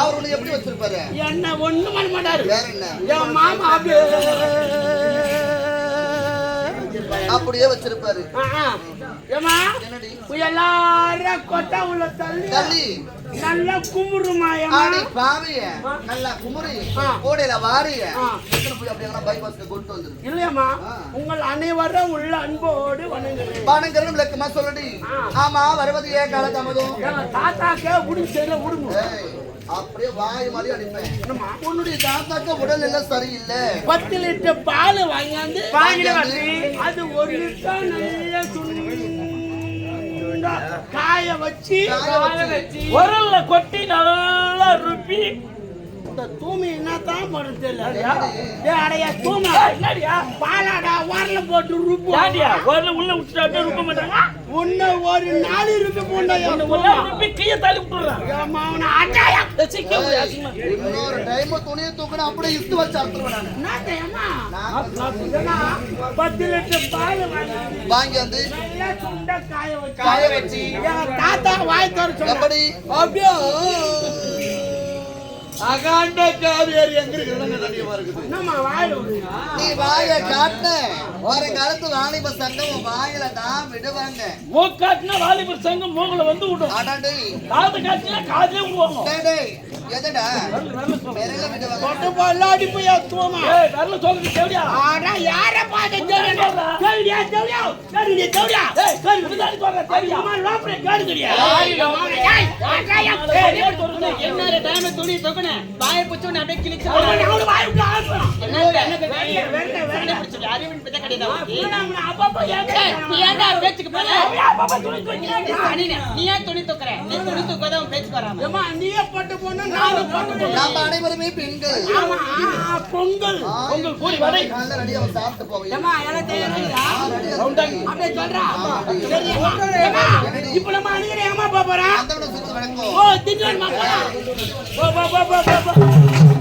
அவர் உன்னை எப்படி வச்சிருப்பாரு? என்ன ஒண்ணும் பண்ண மாட்டாரு. வேற என்ன? என் மாமா அப்படியே. அப்படியே வச்சிருப்பாரு. என்னடி? எல்லாரும் கொட்டா உள்ள தள்ளி. தள்ளி. நல்லா ஏம்மா? ஆடி பாவிய. நல்லா குமுறி. கோடையில வாரிய. பைபாஸ்க்கு கொண்டு வந்துரு. இல்லையம்மா. உங்கள் அனைவரும் உள்ள அன்போடு வணங்குகிறேன். பானங்கரன் விளக்கமா சொல்லடி. ஆமா வருவது ஏன் கால தாமதம் எங்க தாத்தாக்கே உடுங்க. ஏய், அப்படியே வாய் மாதிரி அடிப்பேன். என்னம்மா? உன்னுடைய தாத்தாக்கு உடல் எல்லாம் சரியில்லை. பத்து லிட்டர் பால் வாங்கியாந்து. அது ஒரு லிட்டர் நல்ல சுண்டா காய வச்சு காய வச்சு. உரல்ல கொட்டி நல்லா ருப்பி. இந்த தூமி என்னத்தான் பண்ணும் தெரியல டேய், அடையா தூமி. என்னடியா? பாலாடா உரல்ல போட்டு ருப்பு யாடியா ஒரு உள்ள விட்டுட்டு இருக்க மாட்டாங்க? உன்ன ஒரு நாலு இருக்கு போண்டா உள்ள விட்டு கீழே தள்ளி விட்டுறான் அவனை அட்டாயா. ஏய், இன்னொரு டைம் துணியை தூக்கணும் அப்படியே இட்டு வச்சு அறுத்துருவேன் நானு. நான் லிட்டர் பால் வாங்கி வாங்கி வந்து நல்லா சுண்ட காய வச்சு. காய வச்சு. தாத்தா வாய் தர சொன்னா எப்படி? அப்படியே. அகாண்ட காவேரி எங்க இருக்கிறது நீ வாய ஒரு காலத்து வாலிப சங்கம் வாயில தான் விடுவாங்க சங்கம் மூகல வந்து விடும் அடடே காது காட்டினா காதுலயே விடுவாங்க டேய், டேய், எதுடா விரல விடுவாங்க போய் ஏய் வரல தேவடியா யார ஏய் தேவடியா அம்மா கேடு என்ன டைம் துணி தொகுன வாய புச்சு அப்படியே கிழிச்சு வாய் அனைவருமே பெண்கள் பொங்கல் பொங்கல் கூடி வரை காலைல ரெடியா சாப்பிட்டு அப்படியே சொல்றா இப்ப நம்ம அணிகிற ஏமா போறோம் ஓ போ போ போ போ போ